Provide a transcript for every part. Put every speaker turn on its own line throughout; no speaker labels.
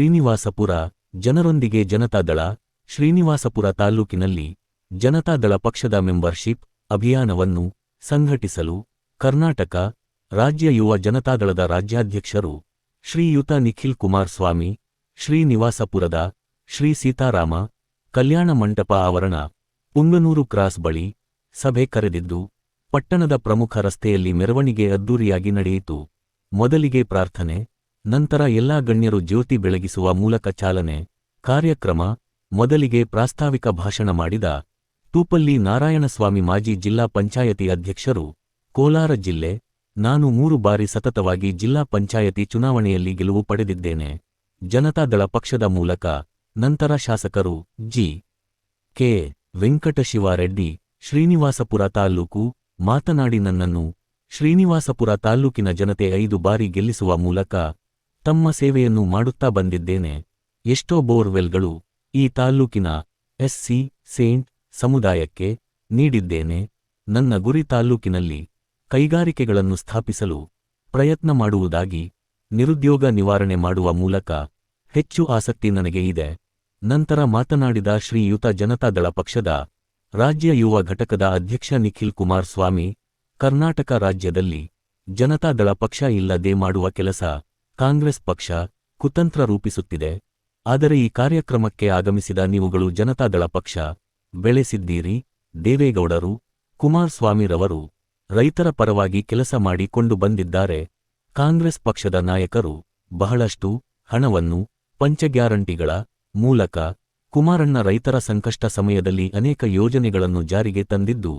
ಶ್ರೀನಿವಾಸಪುರ ಜನರೊಂದಿಗೆ ಜನತಾದಳ, ಶ್ರೀನಿವಾಸಪುರ ತಾಲ್ಲೂಕಿನಲ್ಲಿ ಜನತಾದಳ ಪಕ್ಷದ ಮೆಂಬರ್ಶಿಪ್ ಅಭಿಯಾನವನ್ನು ಸಂಘಟಿಸಲು ಕರ್ನಾಟಕ ರಾಜ್ಯ ಯುವ ಜನತಾದಳದ ರಾಜ್ಯಾಧ್ಯಕ್ಷರು ಶ್ರೀಯುತ ನಿಖಿಲ್ ಕುಮಾರಸ್ವಾಮಿ ಶ್ರೀನಿವಾಸಪುರದ ಶ್ರೀ ಸೀತಾರಾಮ, ಕಲ್ಯಾಣ ಮಂಟಪ ಆವರಣ, ಪುಂಗನೂರು ಕ್ರಾಸ್ ಬಳಿ ಸಭೆ ಕರೆದಿದ್ದು, ಪಟ್ಟಣದ ಪ್ರಮುಖ ರಸ್ತೆಯಲ್ಲಿ ಮೆರವಣಿಗೆ ಅದ್ದೂರಿಯಾಗಿ ನಡೆಯಿತು. ಮೊದಲಿಗೆ ಪ್ರಾರ್ಥನೆ ನಂತರ ಎಲ್ಲಾ ಗಣ್ಯರು ಜ್ಯೋತಿ ಬೆಳಗಿಸುವ ಮೂಲಕ ಚಾಲನೆ, ಕಾರ್ಯಕ್ರಮ, ಮೊದಲಿಗೆ ಪ್ರಾಸ್ತಾವಿಕ ಭಾಷಣ ಮಾಡಿದ ತೂಪಲ್ಲಿ ನಾರಾಯಣಸ್ವಾಮಿ ಮಾಜಿ ಜಿಲ್ಲಾ ಪಂಚಾಯತಿ ಅಧ್ಯಕ್ಷರು, ಕೋಲಾರ ಜಿಲ್ಲೆ, ನಾನು ಮೂರು ಬಾರಿ ಸತತವಾಗಿ ಜಿಲ್ಲಾ ಪಂಚಾಯತಿ ಚುನಾವಣೆಯಲ್ಲಿ ಗೆಲುವು ಪಡೆದಿದ್ದೇನೆ ಜನತಾದಳ ಪಕ್ಷದ ಮೂಲಕ, ನಂತರ ಶಾಸಕರು ಜಿ. ಕೆ. ವೆಂಕಟಶಿವಾರೆಡ್ಡಿ, ಶ್ರೀನಿವಾಸಪುರ ತಾಲ್ಲೂಕು ಮಾತನಾಡಿ ನನ್ನನ್ನು ಶ್ರೀನಿವಾಸಪುರ ತಾಲ್ಲೂಕಿನ ಜನತೆ ಐದು ಬಾರಿ ಗೆಲ್ಲಿಸುವ ಮೂಲಕ ತಮ್ಮ ಸೇವೆಯನ್ನು ಮಾಡುತ್ತಾ ಬಂದಿದ್ದೇನೆ. ಎಷ್ಟೋ ಬೋರ್ವೆಲ್ಗಳು ಈ ತಾಲ್ಲೂಕಿನ ಎಸ್ಸಿ ಸೇಂಟ್ ಸಮುದಾಯಕ್ಕೆ ನೀಡಿದ್ದೇನೆ. ನನ್ನ ಗುರಿ ತಾಲ್ಲೂಕಿನಲ್ಲಿ ಕೈಗಾರಿಕೆಗಳನ್ನು ಸ್ಥಾಪಿಸಲು ಪ್ರಯತ್ನ ಮಾಡುವುದಾಗಿ ನಿರುದ್ಯೋಗ ನಿವಾರಣೆ ಮಾಡುವ ಮೂಲಕ ಹೆಚ್ಚು ಆಸಕ್ತಿ ನನಗೆ ಇದೆ. ನಂತರ ಮಾತನಾಡಿದ ಶ್ರೀಯುತ ಜನತಾದಳ ಪಕ್ಷದ ರಾಜ್ಯ ಯುವ ಘಟಕದ ಅಧ್ಯಕ್ಷ ನಿಖಿಲ್ ಕುಮಾರಸ್ವಾಮಿ, ಕರ್ನಾಟಕ ರಾಜ್ಯದಲ್ಲಿ ಜನತಾದಳ ಪಕ್ಷ ಇಲ್ಲದೆ ಮಾಡುವ ಕೆಲಸ ಕಾಂಗ್ರೆಸ್ ಪಕ್ಷ ಕುತಂತ್ರ ರೂಪಿಸುತ್ತಿದೆ. ಆದರೆ ಈ ಕಾರ್ಯಕ್ರಮಕ್ಕೆ ಆಗಮಿಸಿದ ನೀವುಗಳು ಜನತಾದಳ ಪಕ್ಷ ಬೆಳೆಸಿದ್ದೀರಿ ದೇವೇಗೌಡರು, ಕುಮಾರಸ್ವಾಮಿರವರು ರೈತರ ಪರವಾಗಿ ಕೆಲಸ ಮಾಡಿಕೊಂಡು ಬಂದಿದ್ದಾರೆ. ಕಾಂಗ್ರೆಸ್ ಪಕ್ಷದ ನಾಯಕರು ಬಹಳಷ್ಟು ಹಣವನ್ನು ಪಂಚಗ್ಯಾರಂಟಿಗಳ ಮೂಲಕ ಕುಮಾರಣ್ಣ ರೈತರ ಸಂಕಷ್ಟ ಸಮಯದಲ್ಲಿ ಅನೇಕ ಯೋಜನೆಗಳನ್ನು ಜಾರಿಗೆ ತಂದಿದ್ದು,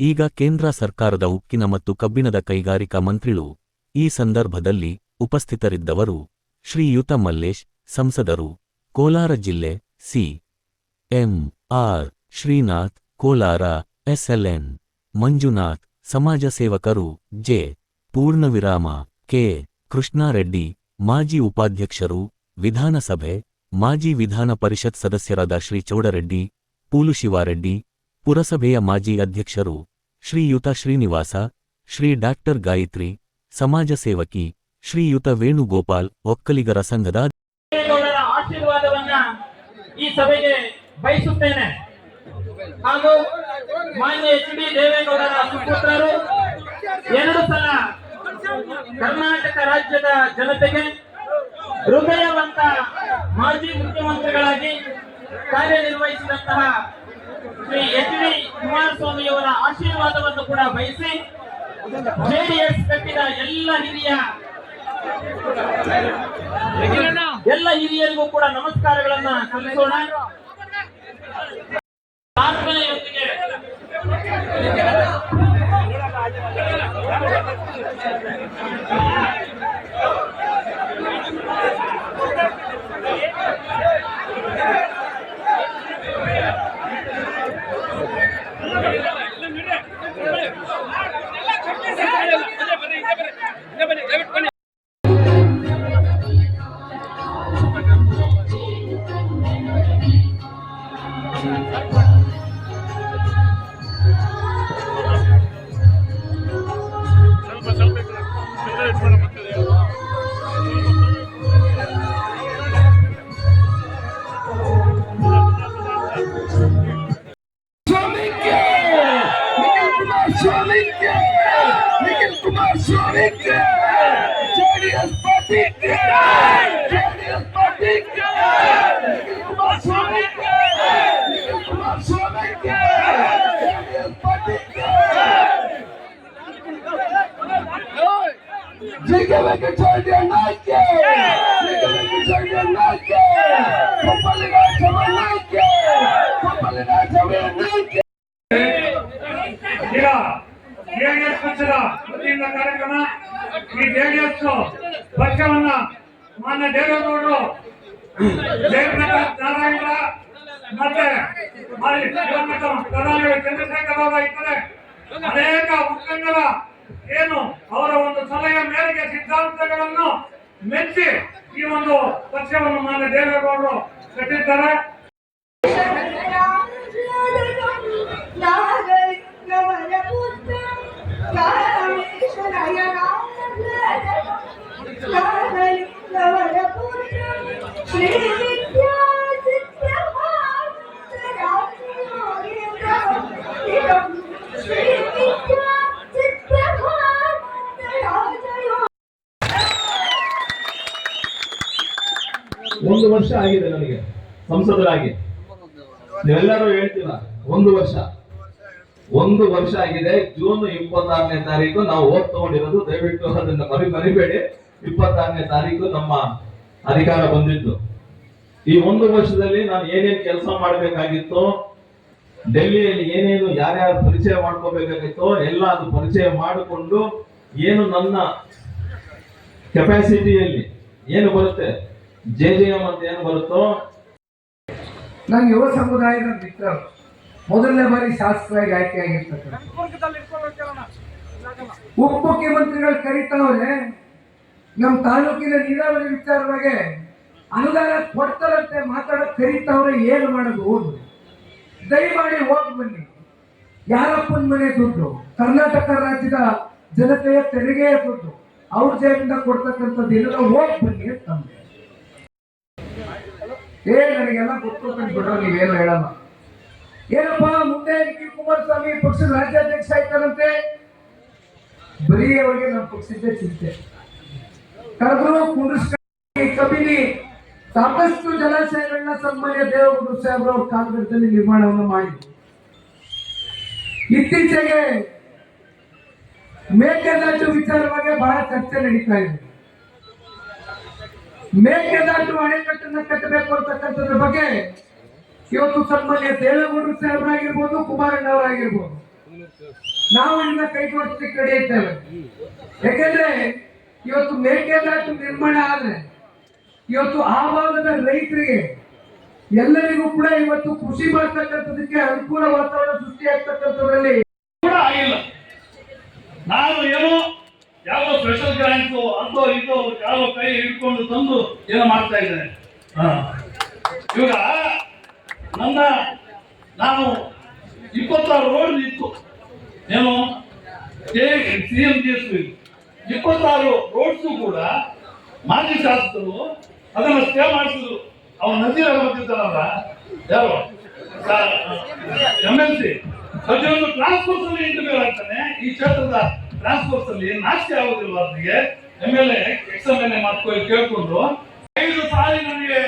ಈಗ ಕೇಂದ್ರ ಸರ್ಕಾರದ ಉಕ್ಕಿನ ಮತ್ತು ಕಬ್ಬಿಣದ ಕೈಗಾರಿಕಾ ಮಂತ್ರಿಗಳು ಈ ಸಂದರ್ಭದಲ್ಲಿ ಉಪಸ್ಥಿತರಿದ್ದವರು ಶ್ರೀಯುತ ಮಲ್ಲೇಶ್, ಸಂಸದರು ಕೋಲಾರ ಜಿಲ್ಲೆ C. M. R. Srinath, Kolar SLN. Manjunath, ಸಮಾಜ ಸೇವಕರು ಜೆ. ಪೂರ್ಣವಿರಾಮ, ಕೆ. ಕೃಷ್ಣಾರೆಡ್ಡಿ, ಮಾಜಿ ಉಪಾಧ್ಯಕ್ಷರು ವಿಧಾನಸಭೆ, ಮಾಜಿ ವಿಧಾನ ಪರಿಷತ್ ಸದಸ್ಯರಾದ ಶ್ರೀ ಚೌಡರೆಡ್ಡಿ ಪೂಲುಶಿವಾರೆಡ್ಡಿ ಪುರಸಭೆಯ ಮಾಜಿ ಅಧ್ಯಕ್ಷರು ಶ್ರೀಯುತ ಶ್ರೀನಿವಾಸ, ಶ್ರೀ ಡಾಕ್ಟರ್ ಗಾಯತ್ರಿ, ಸಮಾಜ ಸೇವಕಿ ಶ್ರೀಯುತ ವೇಣುಗೋಪಾಲ್, ಒಕ್ಕಲಿಗರ ಸಂಘದ
ಆಶೀರ್ವಾದವನ್ನ ಈ ಸಭೆಗೆ ಬಯಸುತ್ತೇನೆ. ಹಾಗೂ ಮಾನ್ಯ ಎಚ್ ಡಿ ದೇವೇಗೌಡರ ಸುಪುತ್ರರು, ಎರಡು ಸಲ ಕರ್ನಾಟಕ ರಾಜ್ಯದ ಜನತೆಗೆ ಹೃದಯವಂತ ಮಾಜಿ ಮುಖ್ಯಮಂತ್ರಿಗಳಾಗಿ ಕಾರ್ಯನಿರ್ವಹಿಸಿದಂತಹ ಶ್ರೀ ಎಚ್ ಡಿ ಕುಮಾರಸ್ವಾಮಿಯವರ ಆಶೀರ್ವಾದವನ್ನು ಕೂಡ ಬಯಸಿ, ಜೆಡಿಎಸ್ ಕಟ್ಟಿದ ಎಲ್ಲ ಹಿರಿಯ ಎಲ್ಲ ಹಿರಿಯರಿಗೂ ಕೂಡ ನಮಸ್ಕಾರಗಳನ್ನ ಸಲ್ಲಿಸೋಣ. ಪ್ರಾರ್ಥನೆಯೊಂದಿಗೆ.
ಕಡೆ. ಎಲ್ಲ ಇಟ್ಕೊಳ್ಳೋ ಮಕ್ಕಳಿದೆ.
ಸ್ವಾಮಿಗೆ ನಿಖಿಲ್ ಕುಮಾರ್ ಸ್ವಾಮಿಗೆ ನಿಖಿಲ್ ಕುಮಾರ್ ಸ್ವಾಮಿಗೆ ಜೆಡಿಎಸ್ ಪಾರ್ಟಿಗೆ ಜೆಡಿಎಸ್ ಪಾರ್ಟಿಗೆ ನಿಖಿಲ್ ಕುಮಾರ್ ಸ್ವಾಮಿಗೆ ನಿಖಿಲ್ ಕುಮಾರ್ ಸ್ವಾಮಿಗೆ ಜೆಡಿಎಸ್ ಪಾರ್ಟಿಗೆ ಜಿಗೆ ವೆಂಕಟರೆಡ್ಡಿ ಅಣ್ಣಕ್ಕೆ ಜಿಗೆ ವೆಂಕಟರೆಡ್ಡಿ ಅಣ್ಣಕ್ಕೆ ಕೊಪ್ಪಲಿನ ಚಮಣ್ಣಕ್ಕೆ ಕೊಪ್ಪಲಿನ ಚಮಣ್ಣಕ್ಕೆ
ಈಗ ಜೆಡಿಎಸ್ ಪಕ್ಷದ ವತಿಯಿಂದ ಕಾರ್ಯಕ್ರಮ ಈ ಜೆಡಿಎಸ್ ಪಕ್ಷವನ್ನ ಮಾನ್ಯ ದೇವೇಗೌಡರು ಜಯಪ್ರಕಾಶ್ ನಾರಾಯಣ ಮತ್ತೆ ಮಾಜಿ ದಿವಂಗತ ಪ್ರಧಾನಿ ಚಂದ್ರಶೇಖರ್ ಅವರ ಇದ್ದಾರೆ ಅನೇಕ ಮುಖಂಡರ ಏನು ಅವರ ಒಂದು ಸಲಹೆಯ ಮೇರೆಗೆ ಸಿದ್ಧಾಂತಗಳನ್ನು ಮೆಚ್ಚಿ ಈ ಒಂದು ಪಕ್ಷವನ್ನು ಮಾನ್ಯ ದೇವೇಗೌಡರು ಕಟ್ಟಿದ್ದಾರೆ.
ಶ್ರೀ ಆಗಿದೆ ನನಗೆ ಸಂಸದರಾಗಿ. ನೀವೆಲ್ಲರೂ ಹೇಳ್ತೀರ ಒಂದು ವರ್ಷ? ಒಂದು ವರ್ಷ ಆಗಿದೆ ಜೂನ್ ಇಪ್ಪತ್ತಾರನೇ ತಾರೀಕು ನಾವು ಓಟ್ ತಗೊಂಡಿರೋದು ದಯವಿಟ್ಟು ಅದನ್ನ ಮರಿ ಮರಿಬೇಡಿ. ಇಪ್ಪತ್ತಾರನೇ ತಾರೀಕು ನಮ್ಮ ಅಧಿಕಾರ ಬಂದಿದ್ದು. ಈ ಒಂದು ವರ್ಷದಲ್ಲಿ ನಾನು ಏನೇನು ಕೆಲಸ ಮಾಡಬೇಕಾಗಿತ್ತು ಡೆಲ್ಲಿಯಲ್ಲಿ ಏನೇನು ಯಾರ್ಯಾರು ಪರಿಚಯ ಮಾಡ್ಕೋಬೇಕಾಗಿತ್ತೋ ಎಲ್ಲ ಅದು ಪರಿಚಯ ಮಾಡಿಕೊಂಡು ಏನು ನನ್ನ ಕೆಪಾಸಿಟಿಯಲ್ಲಿ ಏನು ಬರುತ್ತೆ? ಜೆ ಅಂತ ಏನು ಬರುತ್ತೋ?
ನಾನು ಯುವ ಸಮುದಾಯದ ಮಿತ್ರ. ಮೊದಲನೇ ಬಾರಿ ಶಾಸಕರಾಗಿ ಆಯ್ಕೆ ಆಗಿರ್ತಕ್ಕಂಥ ಉಪಮುಖ್ಯಮಂತ್ರಿಗಳು ಕರೀತಾವ್ರೆ, ನಮ್ಮ ತಾಲೂಕಿನ ನೀರಾವರಿ ವಿಚಾರವಾಗಿ ಅನುದಾನ ಕೊಡ್ತಾರಂತೆ ಮಾತಾಡೋ ಕರೀತಾವ್ರೆ ಏನು ಮಾಡೋದು ಓದು ದಯಮಾಡಿ ಹೋಗಿ ಬನ್ನಿ. ಯಾರಪ್ಪನ ಮನೆ ದುಡ್ಡು? ಕರ್ನಾಟಕ ರಾಜ್ಯದ ಜನತೆಯ ತೆರಿಗೆಯ ದುಡ್ಡು. ಅವ್ರ ಜೇಬಿಂದ ಕೊಡ್ತಕ್ಕಂಥದ್ದು ಹೋಗಿ ಬನ್ನಿ ಅಂತ ಅಂದೆ. ಏ, ನನಗೆಲ್ಲ ಗೊತ್ತು ಬಿಡ್ರ, ನೀವೇನು ಹೇಳಲ್ಲ. ಏನಪ್ಪ, ಮುಂದೆ ಡಿ ಕುಮಾರಸ್ವಾಮಿ ಪಕ್ಷದ ರಾಜ್ಯಾಧ್ಯಕ್ಷ ಆಯ್ತಾರಂತೆ ಬರೀ ಅವರಿಗೆ ನಮ್ಮ ಪಕ್ಷದ ಚಿಂತೆ. ಕರೆದ್ರು ಕುಂಡ್ರಿಸ್ಕೊಂಡು ಕಬಿನಿ, ಸಾಕಷ್ಟು ಜಲಾಶಯಗಳನ್ನ ಸನ್ಮಾನ್ಯ ದೇವೇಗೌಡರು ಸಾಹೇಬ್ರು ಅವ್ರ ಕಾಲಘಟ್ಟದಲ್ಲಿ ನಿರ್ಮಾಣವನ್ನು ಮಾಡಿ ಇತ್ತೀಚೆಗೆ ಮೇಕೆದಾಟು ವಿಚಾರವಾಗಿ ಬಹಳ ಚರ್ಚೆ ನಡೀತಾ ಇದೆ. ಮೇಕೆದಾಟು ಅಣೆಕಟ್ಟನ್ನ ಕಟ್ಟಬೇಕು ಅಂತಕ್ಕಂಥದ್ರ ಬಗ್ಗೆ ಇವತ್ತು ಸನ್ಮಾನ್ಯ ದೇವೇಗೌಡರು ಸಾಹೇಬರಾಗಿರ್ಬೋದು, ಕುಮಾರಣ್ಣವರಾಗಿರ್ಬೋದು. ನಾವು ಇನ್ನ ಕೈ ಜೋಡಿಸ್ಲಿಕ್ಕೆ ರೆಡಿ ಇದ್ದೇವೆ. ಯಾಕೆಂದ್ರೆ ಇವತ್ತು ಮೇಕೆದಾಟು ನಿರ್ಮಾಣ ಆದ್ರೆ ಇವತ್ತು ಆ ಭಾಗದ ರೈತರಿಗೆ ಎಲ್ಲರಿಗೂ ಕೂಡ ಇವತ್ತು ಕೃಷಿ ಮಾಡ್ತಕ್ಕಂಥದಕ್ಕೆ ಅನುಕೂಲ ವಾತಾವರಣ ಸೃಷ್ಟಿ ಆಗ್ತಕ್ಕಂಥದ್ರಲ್ಲಿ
ಕೂಡ ಆಗಿಲ್ಲ. ನಾನು ಏನೋ ಯಾವ ಸ್ಪೆಷಲ್ ಗ್ರಾಂಟ್ ಅಂತೋ ಇದು, ಯಾವ ಕೈ ಹಿಡ್ಕೊಂಡು ತಂದು ಏನೋ ಮಾಡ್ತಾ ಇದ್ದಾರೆ. ಇವಾಗ ನನ್ನ, ನಾನು ಇಪ್ಪತ್ತಾರು ರೋಡ್ ಇತ್ತು ಏನು ಸಿ ಎಂ ಜಿ ಎಸ್ ಇಪ್ಪತ್ತಾರು ರೋಡ್ಸು ಕೂಡ ಮಾಜಿ ಶಾಸಕರು ಅದನ್ನು ಸ್ಟೇ ಮಾಡಿಸಿದ್ರು. ಅವ್ರು ನಜೀರ್ ಬರ್ತಿದ್ದಾರಲ್ಲ ಯಾರು? M L C. ಪ್ರತಿಯೊಂದು ಟ್ರಾನ್ಸ್ಪೋರ್ಟ್ ಅಲ್ಲಿ ಇಂಟರ್ವ್ಯೂ ಆಗ್ತಾನೆ ಈ ಕ್ಷೇತ್ರದ ಟಾಸ್ಕ್ ಫೋರ್ಸ್ ಅಲ್ಲಿ ನಾಚಿಕೆ ಆಗೋದಿಲ್ಲ ಅವರಿಗೆ M L ex M L A ಮಾಡ್ಕೊಂಡು ಕೇಳ್ಕೊಂಡು, ಐದು ಸಾಲಿನಲ್ಲಿ ನನಗೆ